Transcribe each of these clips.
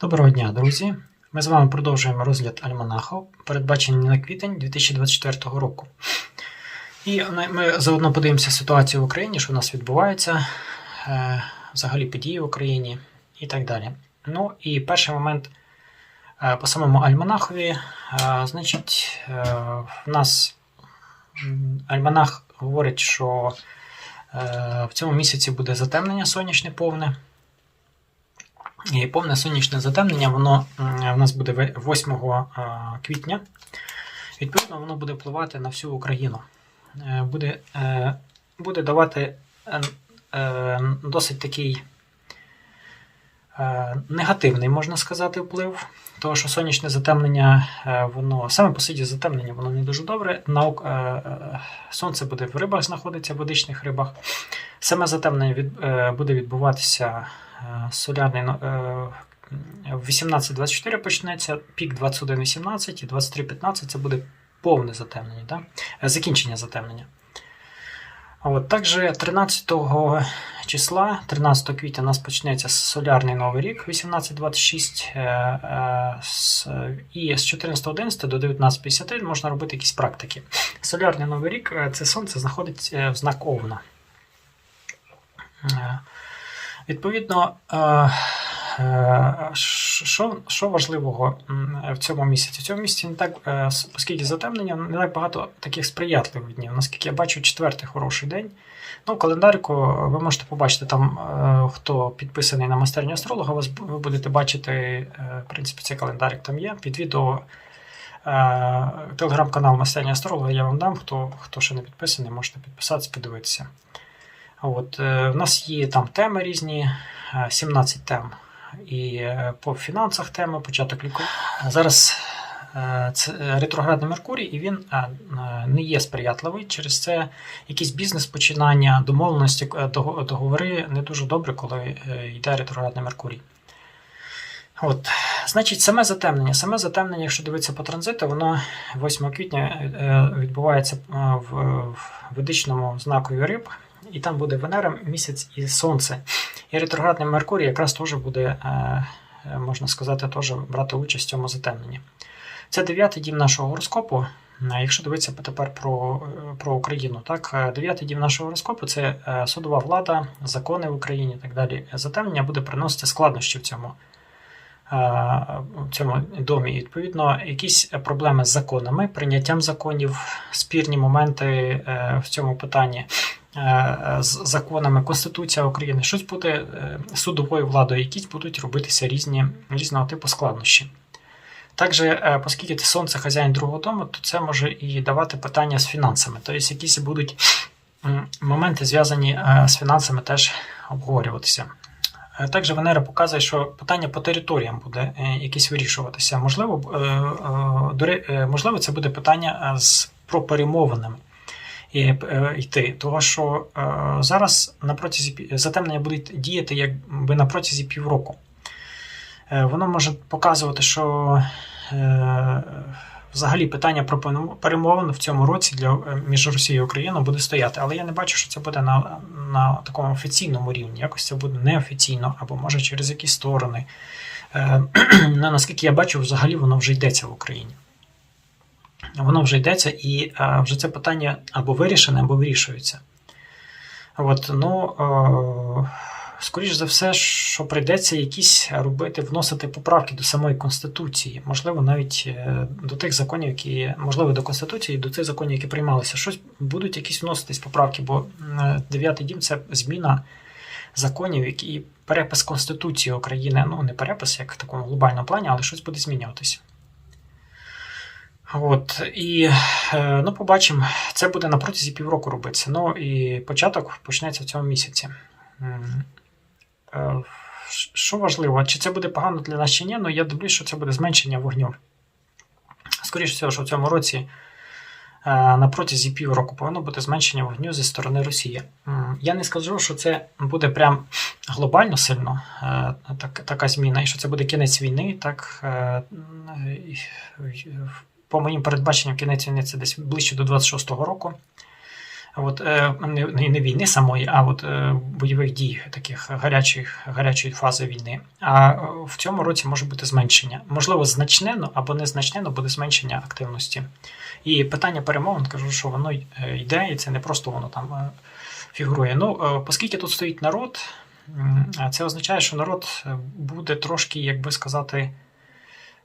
Доброго дня, друзі! Ми з вами продовжуємо розгляд альманаху, передбачений на квітень 2024 року. І ми заодно подивимося ситуацію в Україні, що в нас відбувається, е, взагалі події в Україні і так далі. Ну і перший момент е, по самому альманахові. Е, Значить, в нас альманах говорить, що в цьому місяці буде затемнення сонячне повне. І повне сонячне затемнення, воно в нас буде 8 е, квітня. Відповідно, воно буде впливати на всю Україну. Е, Буде, е, буде давати е, е, досить такий негативний, можна сказати, вплив. Тому що сонячне затемнення, воно саме по суті затемнення, воно не дуже добре. Наук, сонце буде в рибах знаходиться, в водичних рибах. Саме затемнення від, буде відбуватися солярний ну, е, в 18.24 почнеться, пік 21.18 і 23.15 це буде повне затемнення, да? Е, закінчення затемнення. От, також 13 числа, 13 квітня, у нас почнеться солярний новий рік 18.26, е, е, і з 14.11 до 19.50 можна робити якісь практики. Солярний новий рік е, це сонце знаходиться в знак Овна. Відповідно, е, е, що, що важливого в цьому місяці? В цьому місяці не так, е, оскільки затемнення, не так багато таких сприятливих днів. Наскільки я бачу, четвертий хороший день. Ну, календарику ви можете побачити там, хто підписаний на майстерню астролога, ви будете бачити, в принципі, цей календарик там є. Під відео телеграм-канал майстерня астролога я вам дам. Хто, хто ще не підписаний, можете підписатися, подивитися. От, е, в нас є там теми різні, е, 17 тем. І е, по фінансах теми, початок лікування. Зараз е, це е, ретроградний Меркурій, і він е, е, не є сприятливий. Через це якісь бізнес-починання, домовленості, е, договори не дуже добре, коли е, йде ретроградний Меркурій. От, значить, саме затемнення. Саме затемнення, якщо дивитися по транзиту, воно 8 квітня е, відбувається е, в ведичному знакові риб, і там буде Венера, місяць і Сонце. І ретроградний Меркурій якраз теж буде, е, е, можна сказати, теж брати участь в цьому затемненні. Це дев'ятий дім нашого гороскопу. Е, Якщо дивитися тепер про, про Україну, так, дев'ятий дім нашого гороскопу це судова влада, закони в Україні і так далі. Затемнення буде приносити складнощі в цьому, в цьому домі. І, відповідно, якісь проблеми з законами, прийняттям законів, спірні моменти в цьому питанні з законами Конституція України, щось буде е, судовою владою, якісь будуть робитися різні, різного типу складнощі. Також, е, оскільки це сонце хазяїн другого дому, то це може і давати питання з фінансами. Тобто якісь будуть моменти, зв'язані е, з фінансами, теж обговорюватися. Е, Також Венера показує, що питання по територіям буде е, якісь вирішуватися. Можливо, е, е, е, можливо, це буде питання е, з про перемовинами е, йти. Тому що е, зараз на протязі затемнення будуть діяти якби на протязі півроку. Е, Воно може показувати, що е, взагалі питання про перемовин в цьому році для е, між Росією і Україною буде стояти. Але я не бачу, що це буде на, на такому офіційному рівні. Якось це буде неофіційно, або може через якісь сторони. Е, ну, наскільки я бачу, взагалі воно вже йдеться в Україні. Воно вже йдеться, і е, вже це питання або вирішене, або вирішується. От, ну, е, скоріш за все, що прийдеться якісь робити, вносити поправки до самої Конституції, можливо, навіть е, до тих законів, які, можливо, до Конституції, до тих законів, які приймалися, щось будуть якісь вноситись поправки, бо дев'ятий дім це зміна законів, які перепис Конституції України, ну не перепис як в такому глобальному плані, але щось буде змінюватися. От, і е, ну, побачимо, це буде на протязі півроку робитися. Ну і початок почнеться в цьому місяці. Е, Що важливо, чи це буде погано для нас чи ні, ну я дивлюсь, що це буде зменшення вогню. Скоріше всього, що в цьому році е, на протязі півроку повинно бути зменшення вогню зі сторони Росії. Я не скажу, що це буде прям глобально сильно так, така зміна, і що це буде кінець війни. Так, по моїм передбаченням, кінець війни це десь ближче до 26-го року. От, е, не, не війни самої, а от е, бойових дій, таких гарячих, гарячої фази війни. А е, в цьому році може бути зменшення. Можливо, значне, або незначне, буде зменшення активності. І питання перемовин, кажу, що воно йде, і це не просто воно там фігурує. Ну, оскільки тут стоїть народ, це означає, що народ буде трошки, як би сказати,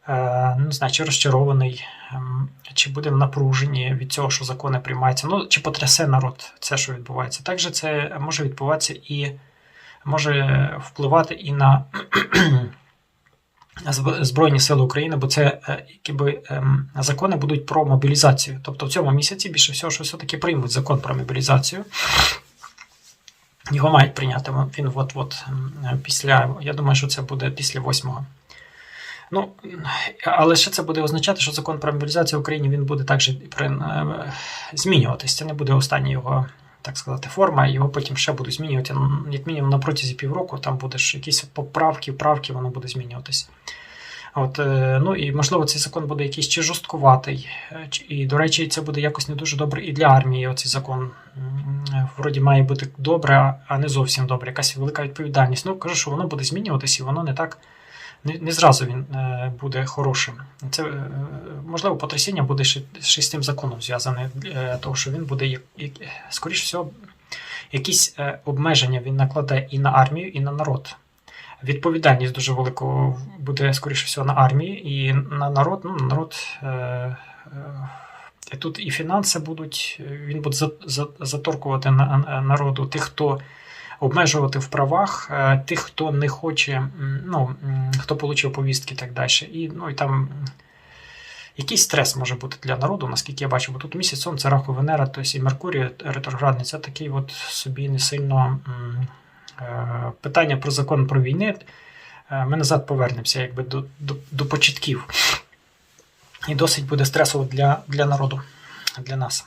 е, не знаю, чи розчарований, ем, чи буде в напруженні від цього, що закони приймаються. Ну, чи потрясе народ це, що відбувається. Також це може відбуватися і може впливати і на Збройні Сили України, бо це е, якби, ем, закони будуть про мобілізацію. Тобто в цьому місяці більше всього, що все-таки приймуть закон про мобілізацію. Його мають прийняти. Він от-от після. Я думаю, що це буде після 8-го. Ну, але ще це буде означати, що закон про мобілізацію в Україні він буде також е, змінюватись. Це не буде остання його, так сказати, форма. Його потім ще будуть змінювати. Як мінімум на протязі півроку там буде ж якісь поправки, вправки, воно буде змінюватись. От, е, ну і можливо цей закон буде якийсь чи жорсткуватий. е, І, до речі, це буде якось не дуже добре і для армії. Оцей закон вроді має бути добре, а не зовсім добре. Якась велика відповідальність. Ну кажу, що воно буде змінюватись, і воно не так. Не, зразу він е, буде хорошим. Це е, можливо потрясіння буде ще, з тим законом зв'язане, е, того що він буде як, як, скоріш всього, якісь обмеження він накладе і на армію, і на народ. Відповідальність дуже велику буде, скоріше всього, на армії і на народ. Ну, народ е, е, тут і фінанси будуть, він буде за- за- заторкувати на, на- народу тих, хто обмежувати в правах, е, тих, хто не хоче, ну, хто отримав повістки і так далі. І, ну, і там якийсь стрес може бути для народу, наскільки я бачу, бо тут місяць сонце, раху Венера, тобто і Меркурій ретроградний, це такий от собі не сильно. Е, питання про закон про війни, е, ми назад повернемося якби до, до, до початків. І досить буде стресово для, для народу, для нас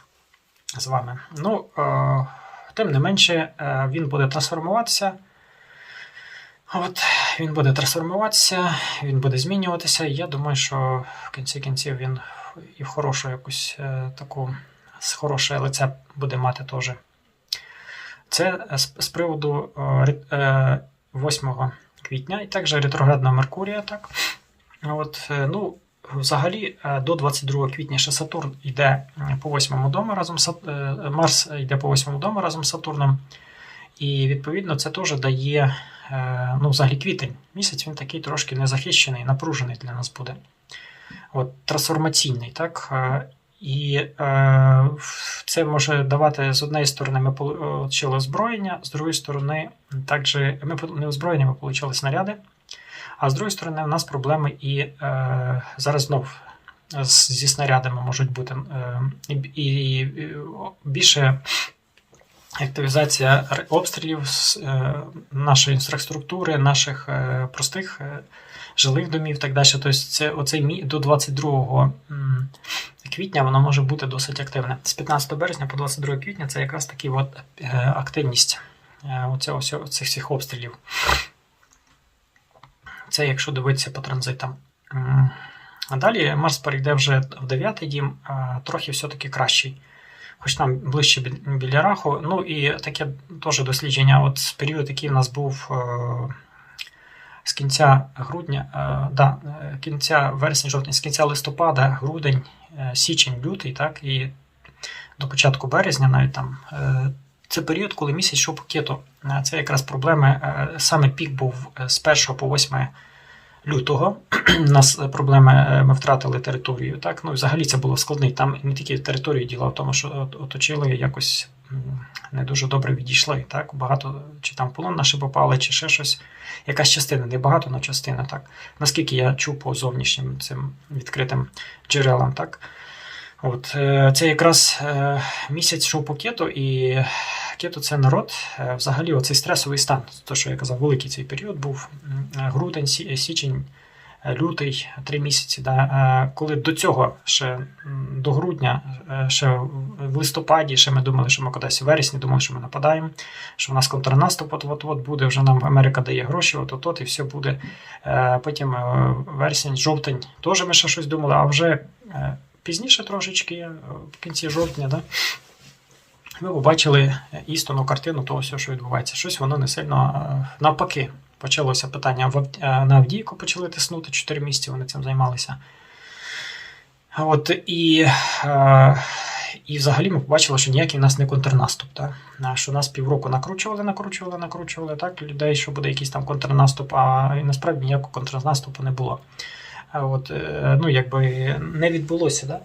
з вами. Ну, е, тим не менше, е, він буде трансформуватися. От, він буде трансформуватися, він буде змінюватися. Я думаю, що в кінці кінців він і в хорошу якусь е, таку хороше лице буде мати теж. Це з, приводу е, е, 8 квітня і також ретроградного Меркурія. Так? От, ну, взагалі, е, до 22 квітня ще Сатурн йде е, по 8 дому разом з е, Марс йде по 8 дому разом з Сатурном. І відповідно це теж дає ну, взагалі квітень. Місяць він такий трошки незахищений, напружений для нас буде. От, трансформаційний, так? І е, це може давати з однієї сторони, ми отримали озброєння, з другої сторони, також ми не озброєння, ми отримали снаряди. А з другої сторони, у нас проблеми і е, зараз знов зі снарядами можуть бути е, і, і, більше активізація обстрілів е, нашої інфраструктури, наших е, простих е, жилих домів так далі. Тобто це оцей до 22 м, квітня воно може бути досить активне. З 15 березня по 22 квітня це якраз таки от, е, активність е, оцього, всього- цих всіх обстрілів. Це якщо дивитися по транзитам. А далі Марс перейде вже в 9 дім, трохи все-таки кращий. Хоч там ближче біля раху. Ну і таке теж дослідження. От з період, який в нас був е, з кінця грудня, е, да, е, кінця вересня, жовтня, з кінця листопада, грудень, січень, лютий, так, і до початку березня навіть там. Це період, коли місяць йшов по кету. Е, Це якраз проблеми. е, Саме пік був е, з 1 по 8 лютого. У нас проблеми, ми втратили територію. Так? Ну, взагалі це було складний. Там не тільки територію діло в тому, що оточили якось не дуже добре відійшли. Так? Багато чи там полон наші попали, чи ще щось. Якась частина, не багато, але частина. Так? Наскільки я чув по зовнішнім цим відкритим джерелам. Так? От, е, це якраз е, місяць йшов по кету, і кету це народ. Е, Взагалі, оцей стресовий стан, то, що я казав, великий цей період був грудень, січень, лютий, три місяці. Да, коли до цього ще до грудня, ще в листопаді, ще ми думали, що ми кудись в вересні, думали, що ми нападаємо, що в нас контрнаступ от-от буде, вже нам Америка дає гроші, от от і все буде. Потім вересень, жовтень, теж ми ще щось думали, а вже. Пізніше трошечки, е, в кінці жовтня, да? ми побачили істинну картину того, всього, що відбувається. Щось воно не сильно е, навпаки. Почалося питання е, на Авдіївку почали тиснути 4 місяці, вони цим займалися. От і, і взагалі ми побачили, що ніякий в нас не контрнаступ. Так? Що нас півроку накручували, накручували, накручували так, людей, що буде якийсь там контрнаступ, а і насправді ніякого контрнаступу не було. От, е, ну, якби не відбулося, да?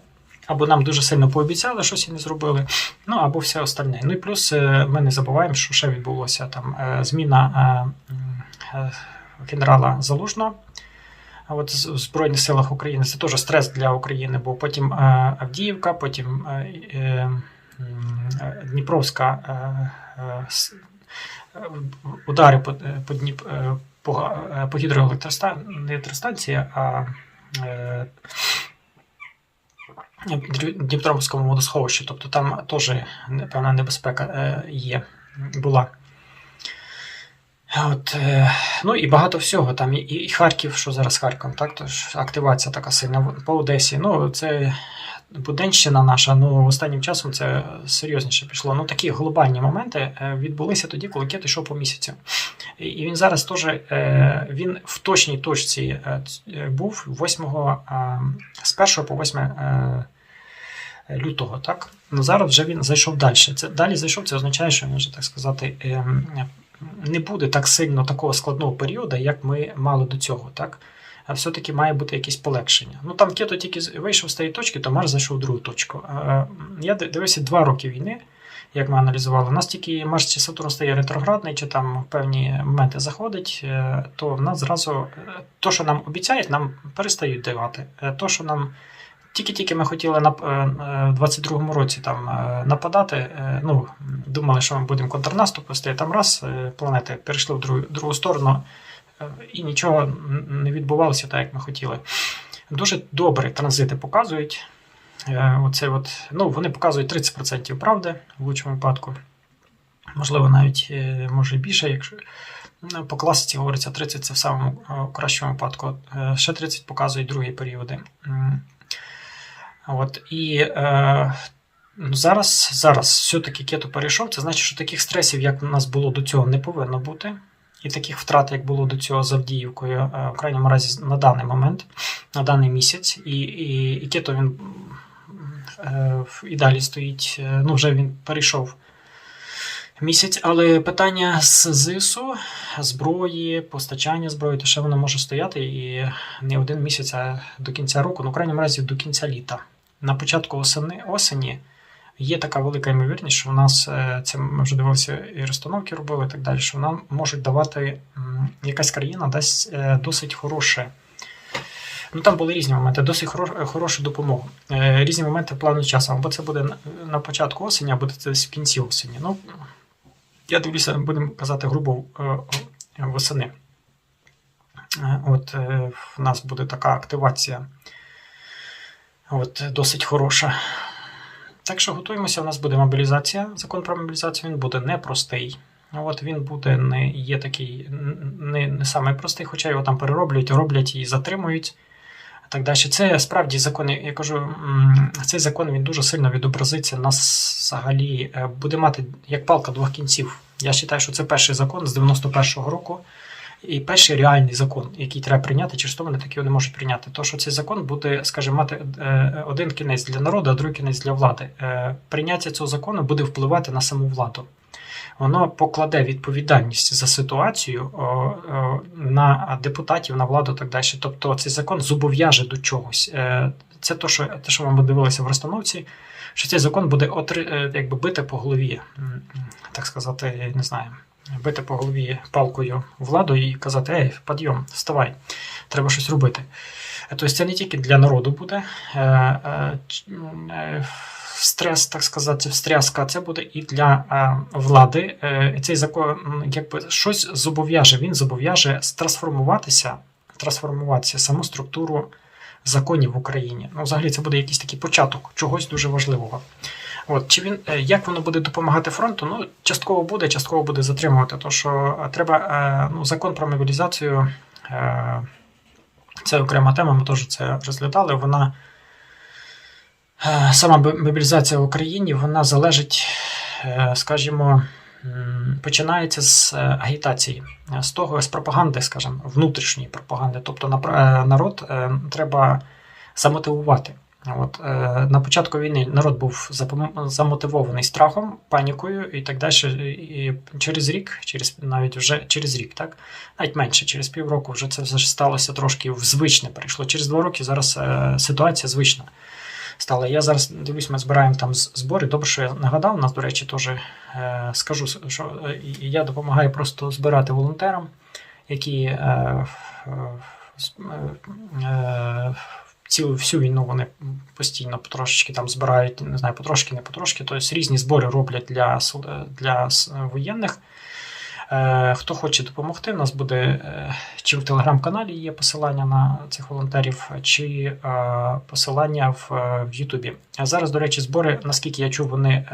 або нам дуже сильно пообіцяли, щось і не зробили, ну або все остальне. Ну і плюс е, ми не забуваємо, що ще відбулося там е, зміна генерала Залужного. От в Збройних силах України це теж стрес для України, бо потім Авдіївка, потім Дніпровська удари по, по, по, е, по гідроелектростанції, а е, водосховищі. Тобто там теж певна небезпека е, є, була. От, е, ну і багато всього. Там і, Харків, що зараз Харків, так, тож активація така сильна по Одесі. Ну, це Буденщина наша, ну останнім часом це серйозніше пішло. Ну, такі глобальні моменти е, відбулися тоді, коли кет йшов по місяцю. І- він зараз теж е, він в точній точці е, був 8 е, з 1 по 8 е, лютого. Так? Ну, зараз вже він зайшов далі. Це далі зайшов, це означає, що він вже так сказати. ем, не буде так сильно такого складного періоду, як ми мали до цього. Так? Все-таки має бути якесь полегшення. Ну там кето тільки вийшов з тієї точки, то Марс зайшов в другу точку. Я дивився два роки війни, як ми аналізували. У нас тільки Марс чи Сатурн стає ретроградний, чи там певні моменти заходить, е, то в нас зразу е, то, що нам обіцяють, нам перестають давати. Е, То, що нам тільки-тільки ми хотіли на е, е, 22-му році там нападати. Ну, думали, що ми будемо контрнаступ вести, там раз планети перейшли в другу, другу сторону, і нічого не відбувалося так, як ми хотіли. Дуже добре транзити показують. Е, Оце от, ну, вони показують 30% правди в лучшому випадку. Можливо, навіть е, може більше, якщо ну, по класиці говориться 30 це в самому е, кращому випадку. Ще 30 показують другі періоди. От, і е, ну, зараз, зараз все-таки кето перейшов. Це значить, що таких стресів, як у нас було до цього, не повинно бути. І таких втрат, як було до цього з Авдіївкою, е, в крайньому разі на даний момент, на даний місяць. І, і, і кето він е, і далі стоїть. е, Ну, вже він перейшов місяць, але питання з ЗСУ, зброї, постачання зброї, то ще воно може стояти і не один місяць, а до кінця року, ну, в крайньому разі до кінця літа. На початку осени, осені є така велика ймовірність, що у нас е, це ми вже дивилися і розстановки робили і так далі, що нам можуть давати якась країна дасть е, досить хороше. Ну там були різні моменти, досить хоро- хорошу допомогу. Е, Різні моменти плану часу. Або це буде на- початку осені, або це в кінці осені. Ну, я дивлюся, будемо казати грубо восени. От в нас буде така активація. От, досить хороша. Так що готуємося, у нас буде мобілізація. Закон про мобілізацію він буде непростий. От він буде не є такий не, не самий простий, хоча його там перероблюють, роблять і затримують. Так далі. Це справді закон, я кажу, цей закон він дуже сильно відобразиться на взагалі, е, буде мати як палка двох кінців. Я вважаю, що це перший закон з 91-го року. І перший реальний закон, який треба прийняти, через то вони так його не можуть прийняти. То, що цей закон буде, скажімо, мати е, один кінець для народу, а другий кінець для влади. Е, Прийняття цього закону буде впливати на саму владу. Воно покладе відповідальність за ситуацію на депутатів, на владу так далі. Тобто цей закон зобов'яже до чогось. Е, Це те, що, те, що ми дивилися в розстановці, що цей закон буде отри, якби бити по голові, так сказати, не знаю, бити по голові палкою владу і казати: Ей, підйом, вставай, треба щось робити. Е, Тобто це не тільки для народу буде е, е, стрес, так сказати, встряска, це буде і для влади. Цей закон якби щось зобов'яже, він зобов'яже трансформуватися, трансформуватися саму структуру законів в Україні. Ну, взагалі, це буде якийсь такий початок чогось дуже важливого. От, чи він, е, як воно буде допомагати фронту? Ну, частково буде, частково буде затримувати. То що е, треба е, ну, закон про мобілізацію. Це окрема тема, ми теж це розглядали. Вона сама мобілізація в Україні вона залежить скажімо, починається з агітації, з того, з пропаганди, скажімо, внутрішньої пропаганди. Тобто народ треба замотивувати. От, е, на початку війни народ був замотивований страхом, панікою і так далі. І через рік, через навіть вже через рік, так навіть менше, через півроку вже це вже сталося трошки звичне перейшло. Через два роки зараз е, ситуація звична стала. Я зараз дивлюсь, ми збираємо там збори. Добре, що я нагадав, нас, до речі, теж е, скажу, що е, я допомагаю просто збирати волонтерам, які е, е, е, цілу всю війну вони постійно потрошечки там збирають, не знаю, потрошки, не потрошки. Тобто різні збори роблять для, для воєнних. Е, Хто хоче допомогти, у нас буде е, чи в телеграм-каналі є посилання на цих волонтерів, чи е, посилання в, в Ютубі. А зараз, до речі, збори, наскільки я чув, вони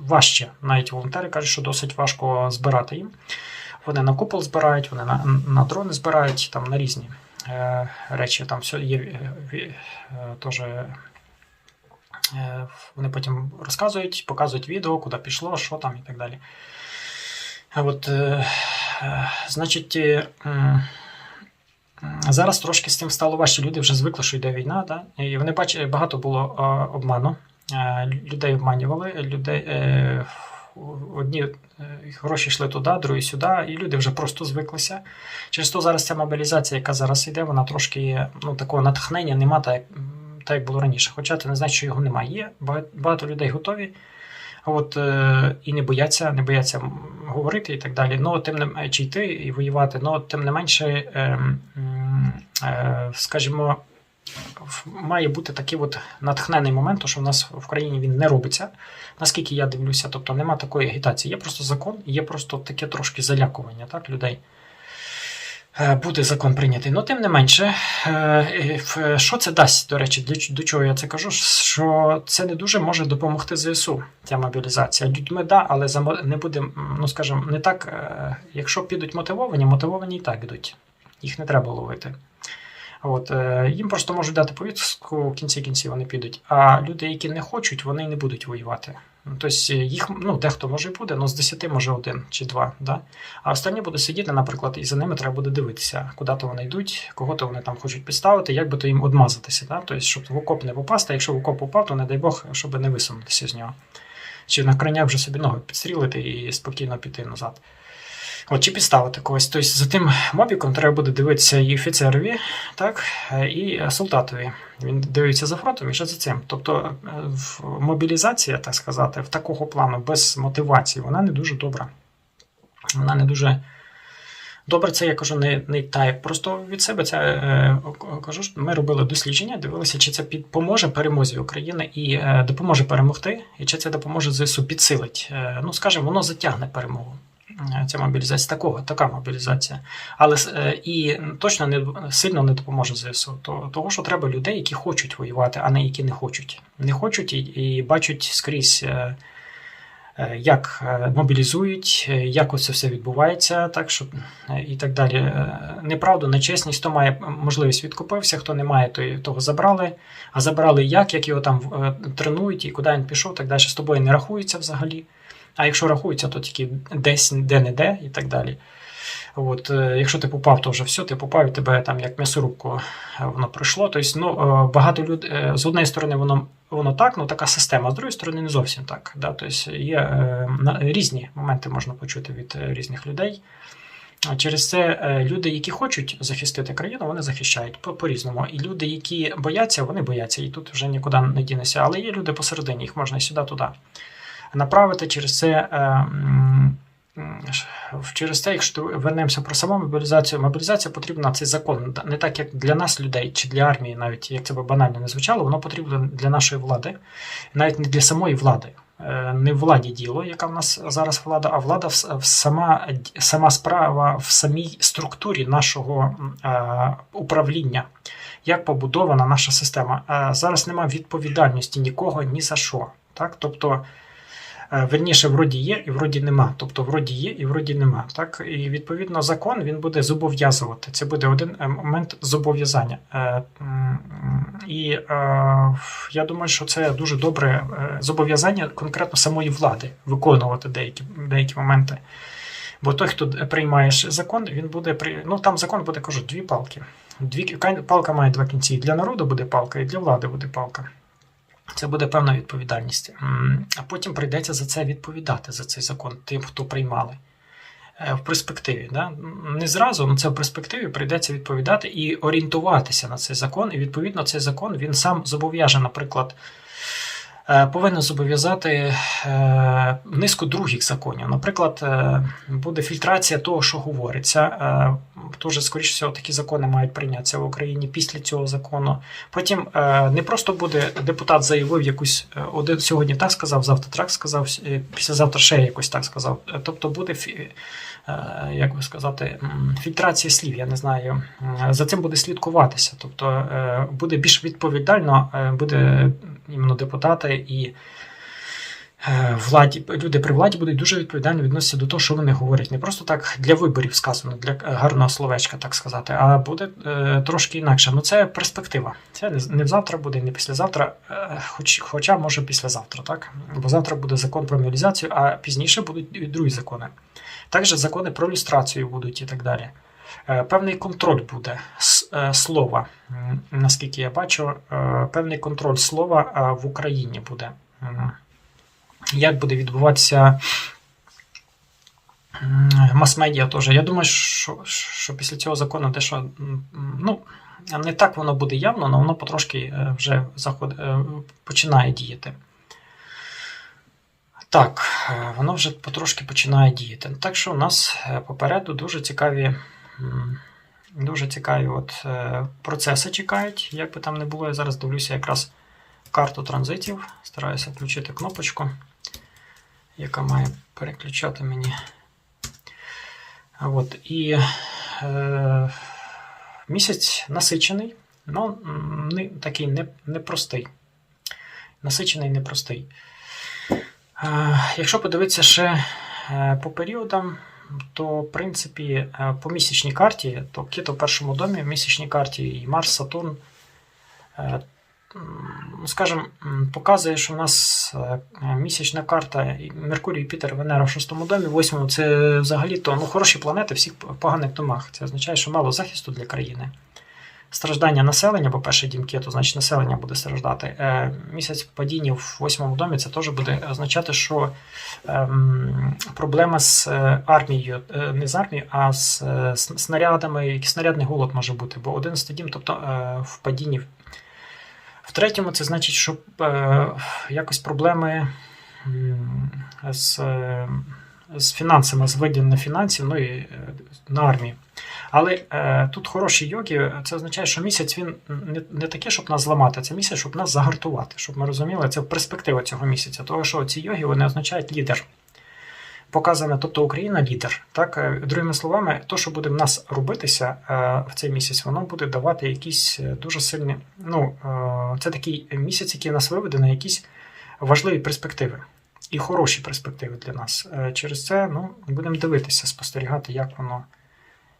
важче. Навіть волонтери кажуть, що досить важко збирати їм. Вони на купол збирають, вони на, на дрони збирають, там на різні речі. Там все є е, е, теж. е, Вони потім розказують, показують відео, куди пішло, що там і так далі. От, е, е, значить, е, зараз трошки з цим стало важче. Люди вже звикли, що йде війна, да? і вони бачать, багато було е, обману. Е, людей обманювали, людей, е, одні е, гроші йшли туди, другі сюди, і люди вже просто звиклися. Через то зараз ця мобілізація, яка зараз йде, вона трошки ну, такого натхнення нема, так, так як було раніше. Хоча це не значить, що його немає. Є багато, людей готові. От е, і не бояться, не бояться говорити і так далі. Ну, тим не чи йти і воювати. Ну, тим не менше, е, е, скажімо, має бути такий от натхнений момент, то що в нас в країні він не робиться. Наскільки я дивлюся, тобто нема такої агітації. Є просто закон, є просто таке трошки залякування так, людей. Е, Буде закон прийнятий. Ну, тим не менше, е, е, що це дасть, до речі, до чого я це кажу? Що це не дуже може допомогти ЗСУ, ця мобілізація. Людьми да, але не буде, ну скажімо, не так, якщо підуть мотивовані, мотивовані і так йдуть. Їх не треба ловити. От, е, їм просто можуть дати повістку, в кінці кінців вони підуть. А люди, які не хочуть, вони не будуть воювати. Ну, Тобто їх ну, дехто може і буде, але з 10 може один чи два. Да? А останні будуть сидіти, наприклад, і за ними треба буде дивитися, куди то вони йдуть, кого то вони там хочуть підставити, як би то їм одмазатися. Да? Тобто, щоб в окоп не попасти, а якщо в окоп попав, то не дай Бог, щоб не висунутися з нього. Чи на коня вже собі ноги підстрілити і спокійно піти назад. От, чи підставити когось. Тобто за тим мобіком треба буде дивитися і офіцерові, так, е, і солдатові. Він дивиться за фронтом і ще за цим. Тобто е, мобілізація, так сказати, в такого плану без мотивації, вона не дуже добра. Вона не дуже. Добре, це я кажу не, не так. Просто від себе це е, кажу, що ми робили дослідження, дивилися, чи це під, поможе перемозі України і е, допоможе перемогти, і чи це допоможе ЗСУ підсилить. Е, ну, скажімо, воно затягне перемогу. Е, Ця мобілізація такого, така мобілізація. Але е, і точно не сильно не допоможе ЗСУ. То, того, що треба людей, які хочуть воювати, а не які не хочуть. Не хочуть і, і бачать скрізь. Е, як мобілізують, як оце все відбувається, так що і так далі. Неправду, нечесність, хто має можливість відкупився, хто не має, той того забрали. А забрали як, як його там тренують і куди він пішов, так далі з тобою не рахується взагалі. А якщо рахується, то тільки десь де-не-де і так далі. От, е, якщо ти попав, то вже все, ти попав, і тебе там як м'ясорубку е, воно пройшло. Тобто, ну, е, багато людей з однієї сторони, воно воно так, ну така система, з другої сторони, не зовсім так. Да? Тобто є е, різні моменти можна почути від різних людей. Через це люди, які хочуть захистити країну, вони захищають по- по-різному. І люди, які бояться, вони бояться, і тут вже нікуди не дінеться. Але є люди посередині, їх можна і сюди, туди направити. Через це, е, через це, якщо вернемося про саму мобілізацію, мобілізація потрібна цей закон. Не так, як для нас, людей, чи для армії, навіть як це би банально не звучало, воно потрібно для нашої влади, навіть не для самої влади. Е, Не владі діло, яка в нас зараз влада, а влада в, сама, сама справа в самій структурі нашого е, управління, як побудована наша система. Зараз немає відповідальності нікого ні за що. Так? Тобто, верніше, вроді є і вроді нема. Тобто, вроді є і вроді нема. Так? І відповідно закон він буде зобов'язувати. Це буде один е, момент зобов'язання. Е, І е, я думаю, що це дуже добре е, зобов'язання конкретно самої влади виконувати деякі, деякі моменти. Бо той, хто приймає закон, він буде при. Ну там закон буде кажу, дві палки. Дві палка має два кінці. Для народу буде палка, і для влади буде палка. Це буде певна відповідальність. А потім прийдеться за це відповідати за цей закон тим, хто приймали. Е, В перспективі, да? не зразу, але це в перспективі прийдеться відповідати і орієнтуватися на цей закон. І відповідно цей закон він сам зобов'яже, наприклад, повинен зобов'язати е, низку других законів. Наприклад, е, буде фільтрація того, що говориться. Е, Дуже, скоріше всього, такі закони мають прийнятися в Україні після цього закону. Потім е, не просто буде депутат заявив якусь е, один сьогодні так сказав, завтра так сказав, е, післязавтра ще якось так сказав. Е, Тобто буде е, як би сказати, фільтрація слів. Я не знаю. За цим буде слідкуватися. Тобто е, буде більш відповідально, е, буде іменно депутати і. е, Владі, люди при владі будуть дуже відповідально відноситися до того, що вони говорять. Не просто так для виборів сказано, для гарного словечка, так сказати, а буде е, трошки інакше. Ну це перспектива. Це не, завтра буде, не післязавтра, е, хоч, хоча може післязавтра, так? Бо завтра буде закон про мобілізацію, а пізніше будуть і другі закони. Також закони про люстрацію будуть і так далі. Е, Певний контроль буде е, слова. Наскільки я бачу, е, певний контроль слова в Україні буде. Як буде відбуватися мас-медіа теж. Я думаю, що, що після цього закону дещо ну, не так воно буде явно, але воно потрошки вже заход, починає діяти. Так, воно вже потрошки починає діяти. Так що у нас попереду дуже цікаві, дуже цікаві от, е, процеси чекають. Як би там не було, я зараз дивлюся якраз карту транзитів. Стараюся включити кнопочку, яка має переключати мені. От, і е, місяць насичений, але не, такий не, непростий. Насичений непростий. Е, Якщо подивитися ще е, по періодам, то в принципі е, по місячній карті, то Кіто в першому домі в місячній карті і Марс, Сатурн, е, скажімо, показує, що в нас е, місячна карта Меркурій, Пітер, Венера в шостому домі, в восьмому це взагалі-то ну, хороші планети всіх поганих домах. Це означає, що мало захисту для країни. Страждання населення, бо перший дім кету, значить населення буде страждати. Е, місяць падіння в восьмому домі це теж буде означати, що ем, проблема з е, армією, е, не з армією, а з снарядами, якийсь снарядний голод може бути, бо 11 дім, тобто в падінні. В третьому це значить, що якось проблеми з, з фінансами, з виділення фінансів, ну і е, на армії. Але е, тут хороші йоги, це означає, що місяць він не, не таке, щоб нас зламати, це місяць, щоб нас загартувати, щоб ми розуміли, це перспектива цього місяця. Тому що ці йоги вони означають лідер. Показано, тобто Україна лідер. Так, Е, другими словами, то, що буде в нас робитися е, в цей місяць, воно буде давати якісь дуже сильні. Ну, це такий місяць, який нас виведе на якісь важливі перспективи. І хороші перспективи для нас. Е, Через це ну, будемо дивитися, спостерігати, як воно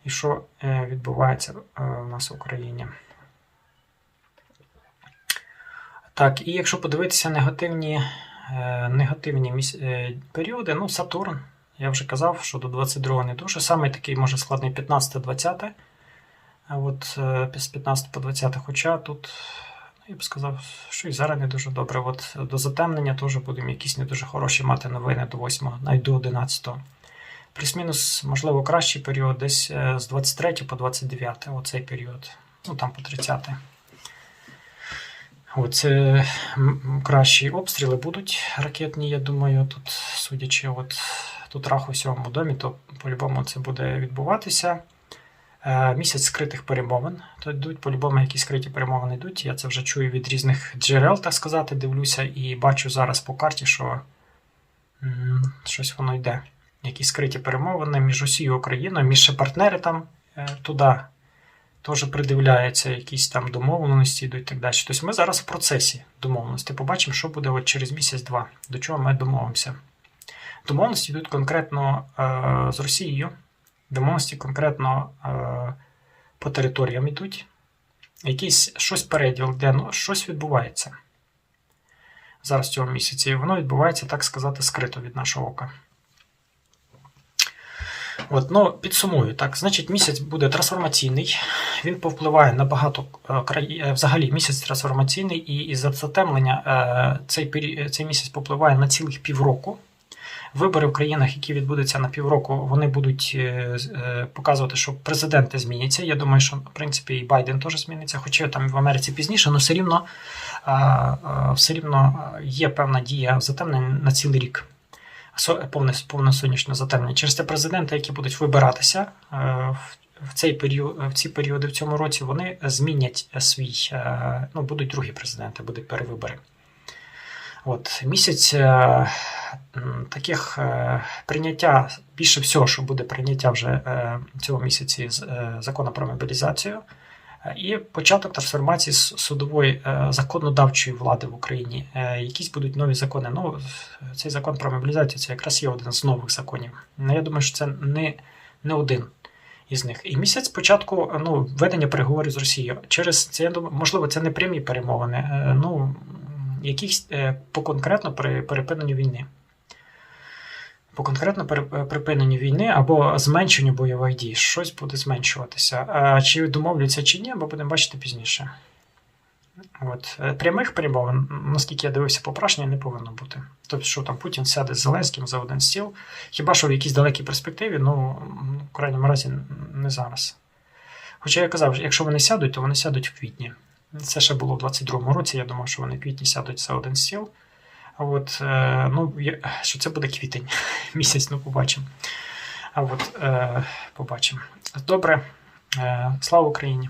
і що е, відбувається е, у нас в Україні. Так, і якщо подивитися негативні, негативні періоди, ну, Сатурн, я вже казав, що до 22 не дуже. Саме такий може складний 15-20. От з 15 по 20, хоча тут, я б сказав, що і зараз не дуже добре. От до затемнення теж будемо якісь не дуже хороші мати новини до 8, навіть до 11. Плюс-мінус, можливо, кращий період десь е, з 23 по 29, оцей період. Ну там по 30. Оце кращі обстріли будуть ракетні, я думаю, тут, судячи, от тут рах у сьомому домі, то по-любому це буде відбуватися. Е, Місяць скритих перемовин. То йдуть, по-любому, якісь скриті перемовини йдуть. Я це вже чую від різних джерел, так сказати, дивлюся, і бачу зараз по карті, що щось воно йде. Якісь скриті перемовини між Росією і Україною, між ще партнери там е, туди теж придивляються, якісь там домовленості йдуть так далі. Тобто ми зараз в процесі домовленості. Побачимо, що буде от через місяць-два, до чого ми домовимося. Домовленості йдуть конкретно е, з Росією, домовленості конкретно е, по територіям йдуть. якийсь щось переділ, де ну, щось відбувається зараз в цьому місяці. І воно відбувається, так сказати, скрито від нашого ока. От, ну, підсумую, так, значить, місяць буде трансформаційний, він повпливає на багато е, країн. Взагалі, місяць трансформаційний, і із-за затемлення е, цей, цей місяць попливає на цілих півроку. Вибори в країнах, які відбудуться на півроку, вони будуть е, е, показувати, що президенти зміняться. Я думаю, що в принципі і Байден теж зміниться, хоча там в Америці пізніше, але все рівно, все рівно є певна дія затемнення на цілий рік. Повне, повне сонячне затемнення. Через те президенти, які будуть вибиратися е, в- цей період, в ці періоди в цьому році, вони змінять свій, ну, будуть другі президенти, будуть перевибори. От місяць е, таких е, прийняття, більше всього, що буде прийняття вже е, цього місяці з закону про мобілізацію, і початок трансформації судової законодавчої влади в Україні. Якісь будуть нові закони. Ну, цей закон про мобілізацію це якраз є один з нових законів. Ну, я думаю, що це не, не один із них. І місяць спочатку ну, ведення переговорів з Росією. Через це, я думаю, можливо, це не прямі перемовини. Ну, якихось е, по конкретно при перепиненню війни. По конкретно е, припиненню війни або зменшенню бойових дій. Щось буде зменшуватися. А чи домовляться чи ні, ми будемо бачити пізніше. От. е, Прямих перемовин, наскільки я дивився попрашення, не повинно бути. Тобто, що там Путін сяде з Зеленським за один стіл. Хіба що в якійсь далекій перспективі, ну, в крайньому разі, не зараз. Хоча я казав, якщо вони сядуть, то вони сядуть в квітні. Це ще було в 22-му році. Я думав, що вони в квітні сядуть за один стіл. А от, е, ну, що це буде квітень місяць, ну побачимо. А от, е, побачимо. Добре. Е, слава Україні!